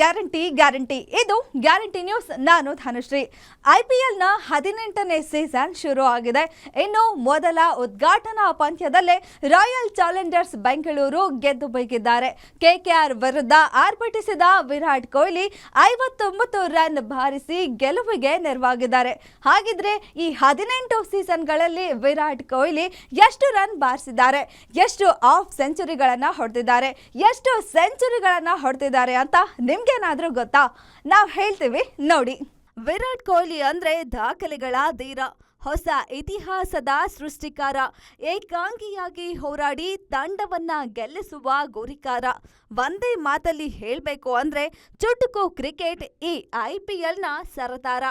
Guarantee guarantee. ಇದು guarantee news. ನಾನು ಧನುಶ್ರೀ. ಎಲ್ನ ಹದಿನೆಂಟನೇ ಸೀಸನ್ ಶುರು ಆಗಿದೆ. ಇನ್ನು ಮೊದಲ ಉದ್ಘಾಟನಾ ಪಂದ್ಯದಲ್ಲೇ ರಾಯಲ್ ಚಾಲೆಂಜರ್ಸ್ ಬೆಂಗಳೂರು ಗೆದ್ದು ಬೈಗಿದ್ದಾರೆ. ಕೆಕೆಆರ್ ವಿರುದ್ಧ ಆರ್ಭಟಿಸಿದ ವಿರಾಟ್ ಕೊಹ್ಲಿ ಐವತ್ತೊಂಬತ್ತು ರನ್ ಬಾರಿಸಿ ಗೆಲುವಿಗೆ ನೆರವಾಗಿದ್ದಾರೆ. ಹಾಗಿದ್ರೆ ಈ ಹದಿನೆಂಟು ಸೀಸನ್ಗಳಲ್ಲಿ ವಿರಾಟ್ ಕೊಹ್ಲಿ ಎಷ್ಟು ರನ್ ಬಾರಿಸಿದ್ದಾರೆ? ಎಷ್ಟು ಆಫ್ ಸೆಂಚುರಿಗಳನ್ನ ಹೊಡೆದಿದ್ದಾರೆ? ಎಷ್ಟು ಸೆಂಚುರಿಗಳನ್ನ ಹೊಡೆದಿದ್ದಾರೆ ಅಂತ ನಿಮ್ಗೇನಾದ್ರೂ ಗೊತ್ತಾ? ನಾವು ಹೇಳ್ತೀವಿ, ನೋಡಿ. ವಿರಾಟ್ ಕೊಹ್ಲಿ ಅಂದ್ರೆ ದಾಖಲೆಗಳ ಧೀರ, ಹೊಸ ಇತಿಹಾಸದ ಸೃಷ್ಟಿಕಾರ, ಏಕಾಂಗಿಯಾಗಿ ಹೋರಾಡಿ ತಂಡವನ್ನ ಗೆಲ್ಲಿಸುವ ಗುರಿಕಾರ. ಒಂದೇ ಮಾತಲ್ಲಿ ಹೇಳಬೇಕು ಅಂದ್ರೆ ಚುಟುಕು ಕ್ರಿಕೆಟ್ ಈ ಐ ಪಿ ಎಲ್ನ ಸರದಾರ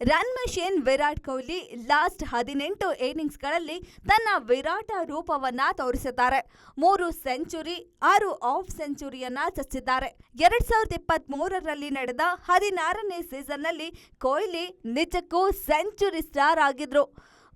run machine Virat Kohli last ಹದಿನೆಂಟು ಇನ್ನಿಂಗ್ಸ್ಗಳಲ್ಲಿ ತನ್ನ ವಿರಾಟ ರೂಪವನ್ನ ತೋರಿಸಿದ್ದಾರೆ ಮೂರು ಸೆಂಚುರಿ, ಆರು ಆಫ್ ಸೆಂಚುರಿಯನ್ನ ಚಚ್ಚಿದ್ದಾರೆ ಎರಡ್ ಸಾವಿರದ ಇಪ್ಪತ್ತ್ ಮೂರರಲ್ಲಿ ನಡೆದ ಹದಿನಾರನೇ ಸೀಸನ್ನಲ್ಲಿ ಕೊಹ್ಲಿ ನಿಜಕ್ಕೂ ಸೆಂಚುರಿ ಸ್ಟಾರ್ ಆಗಿದ್ರು.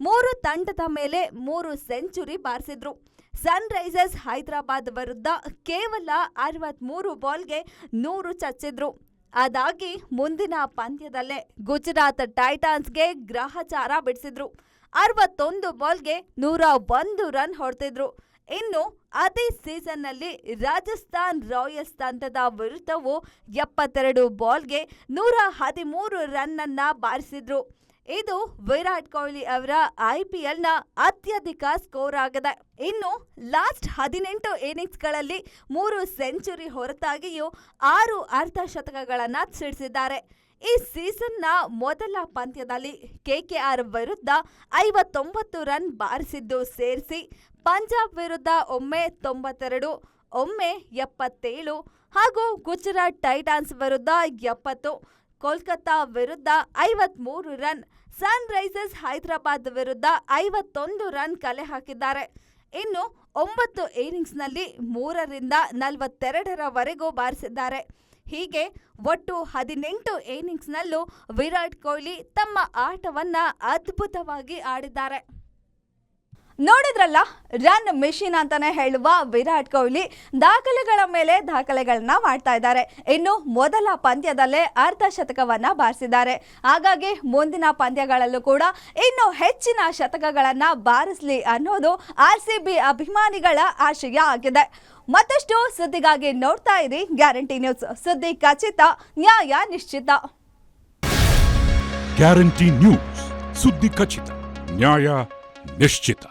ಮೂರು ತಂಡದ ಮೇಲೆ ಮೂರು ಸೆಂಚುರಿ ಬಾರಿಸಿದ್ರು. ಸನ್ ರೈಸರ್ಸ್ ಹೈದರಾಬಾದ್ ವಿರುದ್ಧ ಕೇವಲ ಅರವತ್ಮೂರು ಬಾಲ್ಗೆ ನೂರು ಚಚ್ಚಿದ್ರು ಅದಾಗಿ ಮುಂದಿನ ಪಂದ್ಯದಲ್ಲೇ ಗುಜರಾತ್ ಟೈಟಾನ್ಸ್ಗೆ ಗ್ರಹಚಾರ ಬಿಡಿಸಿದ್ರು. ಅರವತ್ತೊಂದು ಬಾಲ್ಗೆ ನೂರ ಒಂದು ರನ್ ಹೊಡೆದಿದ್ರು ಇನ್ನು ಅದೇ ಸೀಸನ್ನಲ್ಲಿ ರಾಜಸ್ಥಾನ್ ರಾಯಲ್ಸ್ ತಂಡದ ವಿರುದ್ಧವು ಎಪ್ಪತ್ತೆರಡು ಬಾಲ್ಗೆ ನೂರ ಹದಿಮೂರು ರನ್ನನ್ನು ಬಾರಿಸಿದ್ರು. ಇದು ವಿರಾಟ್ ಕೊಹ್ಲಿ ಅವರ ಐ ಪಿ ಎಲ್ನ ಅತ್ಯಧಿಕ ಸ್ಕೋರ್ ಆಗಿದೆ. ಇನ್ನು ಲಾಸ್ಟ್ ಹದಿನೆಂಟು ಇನ್ನಿಂಗ್ಸ್ಗಳಲ್ಲಿ ಮೂರು ಸೆಂಚುರಿ ಹೊರತಾಗಿಯೂ ಆರು ಅರ್ಧಶತಕಗಳನ್ನು ಸಿಡಿಸಿದ್ದಾರೆ. ಈ ಸೀಸನ್ನ ಮೊದಲ ಪಂದ್ಯದಲ್ಲಿ ಕೆಕೆಆರ್ ವಿರುದ್ಧ ಐವತ್ತೊಂಬತ್ತು ರನ್ ಬಾರಿಸಿದ್ದು ಸೇರಿಸಿ, ಪಂಜಾಬ್ ವಿರುದ್ಧ ಒಮ್ಮೆ ತೊಂಬತ್ತೆರಡು, ಒಮ್ಮೆ ಎಪ್ಪತ್ತೇಳು ಹಾಗೂ ಗುಜರಾತ್ ಟೈಟಾನ್ಸ್ ವಿರುದ್ಧ ಎಪ್ಪತ್ತು. ಕೋಲ್ಕತ್ತಾ ವಿರುದ್ಧ ಐವತ್ಮೂರು ರನ್ ಸನ್ ರೈಸರ್ಸ್ ಹೈದರಾಬಾದ್ ವಿರುದ್ಧ ಐವತ್ತೊಂದು ರನ್ ಕಲೆ ಹಾಕಿದ್ದಾರೆ. ಇನ್ನು ಒಂಬತ್ತು ಇನಿಂಗ್ಸ್ನಲ್ಲಿ ಮೂರರಿಂದ ನಲವತ್ತೆರಡರವರೆಗೂ ಬಾರಿಸಿದ್ದಾರೆ. ಹೀಗೆ ಒಟ್ಟು ಹದಿನೆಂಟು ಇನಿಂಗ್ಸ್ನಲ್ಲೂ ವಿರಾಟ್ ಕೊಹ್ಲಿ ತಮ್ಮ ಆಟವನ್ನು ಅದ್ಭುತವಾಗಿ ಆಡಿದ್ದಾರೆ. ನೋಡಿದ್ರಲ್ಲ, ರನ್ ಮಿಷಿನ್ ಅಂತಾನೆ ಹೇಳುವ ವಿರಾಟ್ ಕೊಹ್ಲಿ ದಾಖಲೆಗಳ ಮೇಲೆ ದಾಖಲೆಗಳನ್ನ ಮಾಡ್ತಾ ಇದ್ದಾರೆ. ಇನ್ನು ಮೊದಲ ಪಂದ್ಯದಲ್ಲೇ ಅರ್ಧ ಶತಕವನ್ನ ಬಾರಿಸಿದ್ದಾರೆ. ಹಾಗಾಗಿ ಮುಂದಿನ ಪಂದ್ಯಗಳಲ್ಲೂ ಕೂಡ ಇನ್ನು ಹೆಚ್ಚಿನ ಶತಕಗಳನ್ನ ಬಾರಿಸಲಿ ಅನ್ನೋದು ಆರ್ ಅಭಿಮಾನಿಗಳ ಆಶಯ ಆಗಿದೆ. ಮತ್ತಷ್ಟು ಸುದ್ದಿಗಾಗಿ ನೋಡ್ತಾ ಇರಿ ಗ್ಯಾರಂಟಿ ನ್ಯೂಸ್. ಸುದ್ದಿ ಖಚಿತ, ನ್ಯಾಯ ನಿಶ್ಚಿತ. Guarantee news. ಸುದ್ದಿ ಖಚಿತ, ನ್ಯಾಯ ನಿಶ್ಚಿತ.